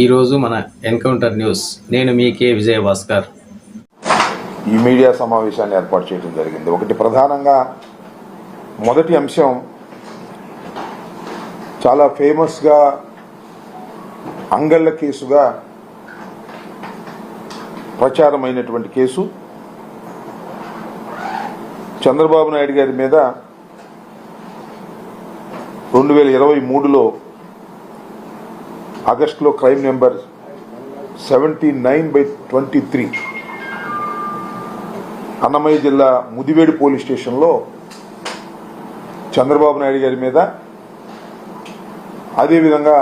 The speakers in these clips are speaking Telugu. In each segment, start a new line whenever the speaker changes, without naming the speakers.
ఈరోజు మన ఎన్కౌంటర్ న్యూస్. నేను మీ కే విజయ భాస్కర్
ఈ మీడియా సమావేశాన్ని ఏర్పాటు చేయడం జరిగింది. ఒకటి ప్రధానంగా మొదటి అంశం చాలా ఫేమస్గా అంగళ్ళ కేసుగా ప్రచారమైనటువంటి కేసు. చంద్రబాబు నాయుడు గారి మీద రెండు వేల ఇరవై మూడులో ఆగస్టులో crime number seventy nine by twenty three. Annamayya జిల్లా ముదివేడు పోలీస్ స్టేషన్లో చంద్రబాబు నాయుడు గారి మీద అదేవిధంగా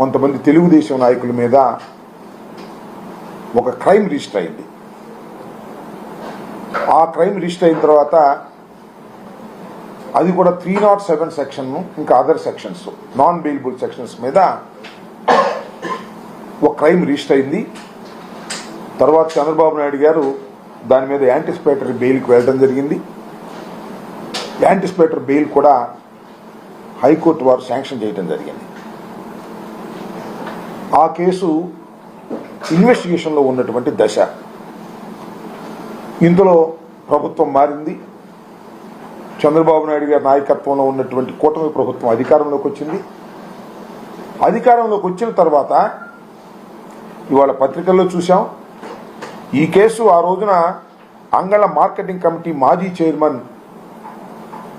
కొంతమంది తెలుగుదేశం నాయకుల మీద ఒక క్రైమ్ రిజిస్టర్ అయింది. ఆ క్రైమ్ రిజిస్టర్ అయిన తర్వాత అది కూడా త్రీ నాట్ సెవెన్ సెక్షన్ ఇంకా other sections non bailable sections మీద ఒక క్రైమ్ రిజిస్టర్ అయింది. తర్వాత చంద్రబాబు నాయుడు గారు దాని మీద యాంటిసిపేటరీ బెయిల్కి వెళ్ళడం జరిగింది. యాంటిసిపేటరీ బెయిల్ కూడా హైకోర్టు వారు శాంక్షన్ చేయడం జరిగింది. ఆ కేసు ఇన్వెస్టిగేషన్లో ఉన్నటువంటి దశ. ఇందులో ప్రభుత్వం మారింది. చంద్రబాబు నాయుడు గారి నాయకత్వంలో ఉన్నటువంటి కూటమి ప్రభుత్వం అధికారంలోకి వచ్చింది. అధికారంలోకి వచ్చిన తర్వాత ఇవాళ పత్రికల్లో చూసాం ఈ కేసు ఆ రోజున అంగళ మార్కెటింగ్ కమిటీ మాజీ చైర్మన్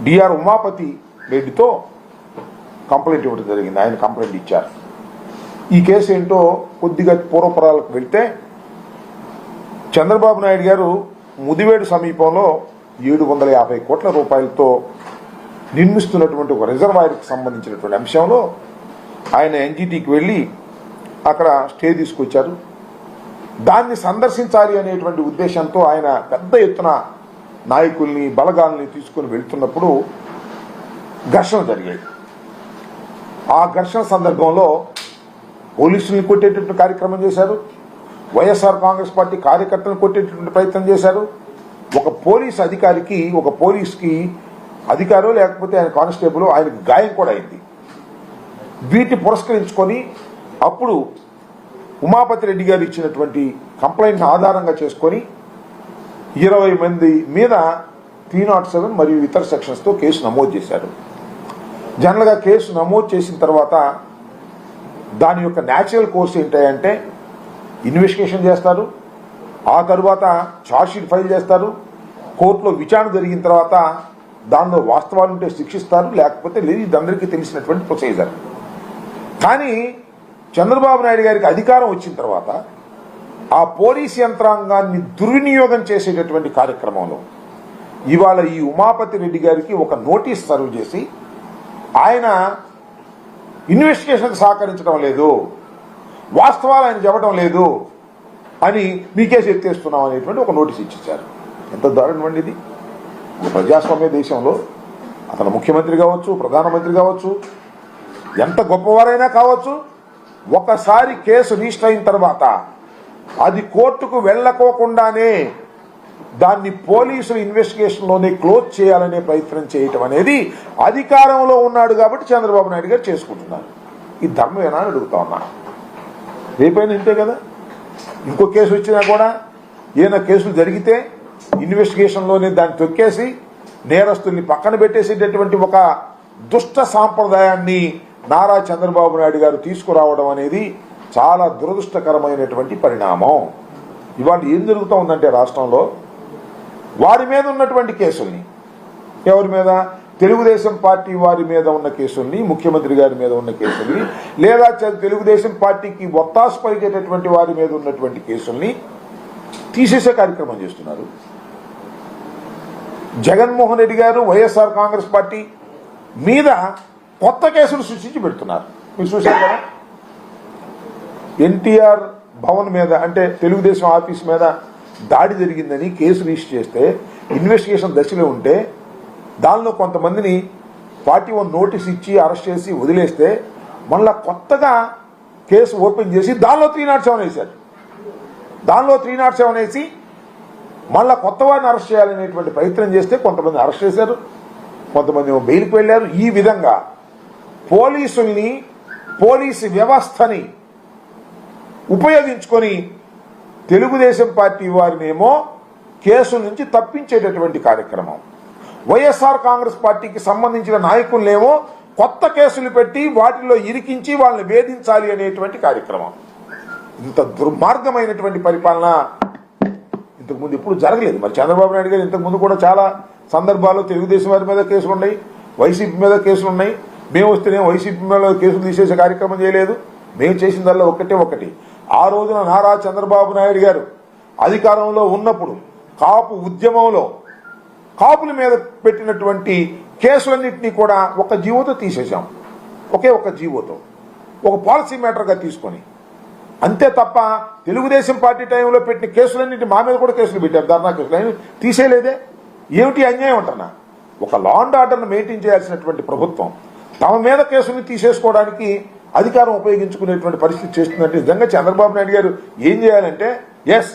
డిఆర్ ఉమాపతి రెడ్డితో కంప్లైంట్ ఇవ్వడం జరిగింది. ఆయన కంప్లైంట్ ఇచ్చారు. ఈ కేసు ఏంటో కొద్దిగా పూర్వపరాలకు వెళ్తే చంద్రబాబు నాయుడు గారు ముదివేడు సమీపంలో ఏడు వందల యాభై కోట్ల రూపాయలతో నిర్మిస్తున్నటువంటి ఒక రిజర్వాయర్కి సంబంధించినటువంటి అంశంలో ఆయన ఎన్జిటికి వెళ్ళి అక్కడ స్టే తీసుకొచ్చారు. దాన్ని సందర్శించాలి అనేటువంటి ఉద్దేశంతో ఆయన పెద్ద ఎత్తున నాయకుల్ని బలగాల్ని తీసుకుని వెళ్తున్నప్పుడు ఘర్షణ జరిగాయి. ఆ ఘర్షణ సందర్భంలో పోలీసుల్ని కొట్టేటటువంటి కార్యక్రమం చేశారు. వైఎస్ఆర్ కాంగ్రెస్ పార్టీ కార్యకర్తలను కొట్టేటటువంటి ప్రయత్నం చేశారు. ఒక పోలీస్ అధికారికి ఒక పోలీస్కి అధికారో లేకపోతే ఆయన కానిస్టేబుల్ ఆయనకు గాయం కూడా అయింది. వీటిని పురస్కరించుకొని అప్పుడు ఉమాపతి రెడ్డి గారు ఇచ్చినటువంటి కంప్లైంట్ ఆధారంగా చేసుకొని ఇరవై మంది మీద త్రీ నాట్ సెవెన్ మరియు ఇతర సెక్షన్స్తో కేసు నమోదు చేశారు. జనరల్గా కేసు నమోదు చేసిన తర్వాత దాని యొక్క న్యాచురల్ కోర్స్ ఏంటంటే ఇన్వెస్టిగేషన్ చేస్తారు. ఆ తరువాత ఛార్జ్షీట్ ఫైల్ చేస్తారు. కోర్టులో విచారణ జరిగిన తర్వాత దానిలో వాస్తవాలు ఉంటే శిక్షిస్తారు. లేకపోతే లేదు ఇది అందరికీ తెలిసినటువంటి ప్రొసీజర్ కానీ చంద్రబాబు నాయుడు గారికి అధికారం వచ్చిన తర్వాత ఆ పోలీస్ యంత్రాంగాన్ని దుర్వినియోగం చేసేటటువంటి కార్యక్రమంలో ఇవాళ ఈ ఉమాపతి రెడ్డి గారికి ఒక నోటీస్ సర్వ్ చేసి ఆయన ఇన్వెస్టిగేషన్కి సహకరించడం లేదు వాస్తవాలు ఆయన చెప్పడం లేదు అని మీకేసి ఎత్తేస్తున్నాం అనేటువంటి ఒక నోటీస్ ఇచ్చేశారు. ఎంత దారుణం అండి ఇది. ప్రజాస్వామ్య దేశంలో అతను ముఖ్యమంత్రి కావచ్చు ప్రధానమంత్రి కావచ్చు ఎంత గొప్పవారైనా కావచ్చు ఒకసారి కేసు రిజిస్టర్ అయిన తర్వాత అది కోర్టుకు వెళ్ళకోకుండానే దాన్ని పోలీసులు ఇన్వెస్టిగేషన్లోనే క్లోజ్ చేయాలనే ప్రయత్నం చేయటం అనేది అధికారంలో ఉన్నాడు కాబట్టి చంద్రబాబు నాయుడు గారు చేసుకుంటున్నారు. ఈ ధర్మమేనా అని అడుగుతా ఉన్నా. రేపైనా ఇంతే కదా? ఇంకో కేసు వచ్చినా కూడా ఏదైనా కేసులు జరిగితే ఇన్వెస్టిగేషన్లోనే దాన్ని తొక్కేసి నేరస్తుల్ని పక్కన పెట్టేసేటటువంటి ఒక దుష్ట సాంప్రదాయాన్ని నారా చంద్రబాబు నాయుడు గారు తీసుకురావడం అనేది చాలా దురదృష్టకరమైనటువంటి పరిణామం. ఇవాళ ఏం జరుగుతూ ఉందంటే రాష్ట్రంలో వారి మీద ఉన్నటువంటి కేసుల్ని ఎవరి మీద? తెలుగుదేశం పార్టీ వారి మీద ఉన్న కేసుల్ని ముఖ్యమంత్రి గారి మీద ఉన్న కేసుల్ని లేదా తెలుగుదేశం పార్టీకి ఒత్తాసు పలికేటటువంటి వారి మీద ఉన్నటువంటి కేసుల్ని తీసేసే కార్యక్రమం చేస్తున్నారు. జగన్మోహన్ రెడ్డి గారు వైఎస్ఆర్ కాంగ్రెస్ పార్టీ మీద కొత్త కేసులు సృష్టించి పెడుతున్నారు. మీరు చూశారు కదా? ఎన్టీఆర్ భవన్ మీద అంటే తెలుగుదేశం ఆఫీస్ మీద దాడి జరిగిందని కేసు రిజిస్టర్ చేస్తే ఇన్వెస్టిగేషన్ దశలో ఉంటే దానిలో కొంతమందిని పార్టీ వన్ నోటీస్ ఇచ్చి అరెస్ట్ చేసి వదిలేస్తే మళ్ళా కొత్తగా కేసు ఓపెన్ చేసి దానిలో త్రీ నాట్ సెవెన్ వేశారు. దానిలో త్రీ నాట్ సెవెన్ వేసి మళ్ళా కొత్త వారిని అరెస్ట్ చేయాలనేటువంటి ప్రయత్నం చేస్తే కొంతమంది అరెస్ట్ చేశారు కొంతమంది బెయిల్కి వెళ్ళారు. ఈ విధంగా పోలీసుల్ని పోలీసు వ్యవస్థని ఉపయోగించుకొని తెలుగుదేశం పార్టీ వారినేమో కేసుల నుంచి తప్పించేటటువంటి కార్యక్రమం. వైఎస్ఆర్ కాంగ్రెస్ పార్టీకి సంబంధించిన నాయకులనేమో కొత్త కేసులు పెట్టి వాటిలో ఇరికించి వాళ్ళని వేధించాలి అనేటువంటి కార్యక్రమం. ఇంత దుర్మార్గమైనటువంటి పరిపాలన ఇంతకుముందు ఎప్పుడు జరగలేదు. మరి చంద్రబాబు నాయుడు గారు ఇంతకుముందు కూడా చాలా సందర్భాల్లో తెలుగుదేశం వారి మీద కేసులు ఉన్నాయి వైసీపీ మీద కేసులు ఉన్నాయి మేము వస్తేనే వైసీపీ మీద కేసులు తీసేసే కార్యక్రమం చేయలేదు. మేము చేసిందల్లా ఒక్కటే ఒకటి. ఆ రోజున నారా చంద్రబాబు నాయుడు గారు అధికారంలో ఉన్నప్పుడు కాపు ఉద్యమంలో కాపుల మీద పెట్టినటువంటి కేసులన్నింటినీ కూడా ఒక జీవోతో తీసేశాం. ఒకే ఒక జీవోతో. ఒక పాలసీ మ్యాటర్గా తీసుకొని. అంతే తప్ప తెలుగుదేశం పార్టీ టైంలో పెట్టిన కేసులన్నింటి మా మీద కూడా కేసులు పెట్టారు. ధర్నా కేసులు. అయినా తీసేయలేదే. ఏమిటి అన్యాయం అంటున్నా? ఒక లా అండ్ ఆర్డర్ను మెయింటైన్ చేయాల్సినటువంటి ప్రభుత్వం తమ మీద కేసుని తీసేసుకోవడానికి అధికారం ఉపయోగించుకునేటువంటి పరిస్థితి చేస్తుందంటే నిజంగా చంద్రబాబు నాయుడు గారు ఏం చేయాలంటే ఎస్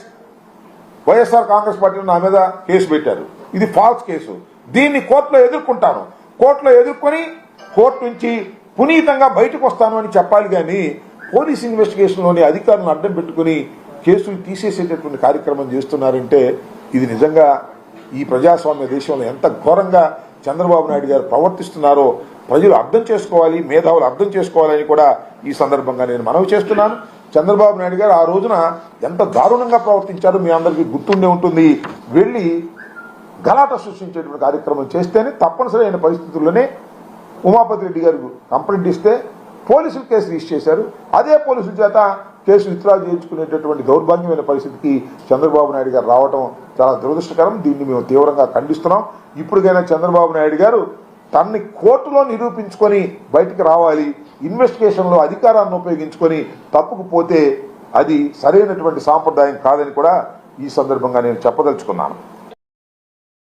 వైఎస్ఆర్ కాంగ్రెస్ పార్టీ నా మీద కేసు పెట్టారు. ఇది ఫాల్స్ కేసు. దీన్ని కోర్టులో ఎదుర్కొంటాను. కోర్టులో ఎదుర్కొని కోర్టు నుంచి పునీతంగా బయటకు వస్తాను అని చెప్పాలి కానీ పోలీస్ ఇన్వెస్టిగేషన్లోని అధికారులను అడ్డం పెట్టుకుని కేసులు తీసేసేటటువంటి కార్యక్రమం చేస్తున్నారంటే ఇది నిజంగా ఈ ప్రజాస్వామ్య దేశంలో ఎంత ఘోరంగా చంద్రబాబు నాయుడు గారు ప్రవర్తిస్తున్నారో ప్రజలు అర్థం చేసుకోవాలి మేధావులు అర్థం చేసుకోవాలని కూడా ఈ సందర్భంగా నేను మనవి చేస్తున్నాను. చంద్రబాబు నాయుడు గారు ఆ రోజున ఎంత దారుణంగా ప్రవర్తించారో మీ అందరికీ గుర్తుండే ఉంటుంది. వెళ్ళి గలాట సృష్టించేటువంటి కార్యక్రమం చేస్తేనే తప్పనిసరి అయిన పరిస్థితుల్లోనే ఉమాపతి రెడ్డి గారు కంప్లైంట్ ఇస్తే పోలీసులు కేసు రిజిస్టర్ చేశారు. అదే పోలీసుల చేత కేసు విత్డ్రా చేయించుకునేటటువంటి దౌర్భాగ్యమైన పరిస్థితికి చంద్రబాబు నాయుడు గారు రావడం చాలా దురదృష్టకరం. దీన్ని మేము తీవ్రంగా ఖండిస్తున్నాం. ఇప్పటికైనా చంద్రబాబు నాయుడు గారు తన్ని కోర్టులో నిరూపించుకొని బయటికి రావాలి ఇన్వెస్టిగేషన్లో అధికారాన్ని ఉపయోగించుకొని తప్పుకు పోతే అది సరైనటువంటి సాంప్రదాయం కాదని కూడా ఈ సందర్భంగా నేను చెప్పదలుచుకున్నాను.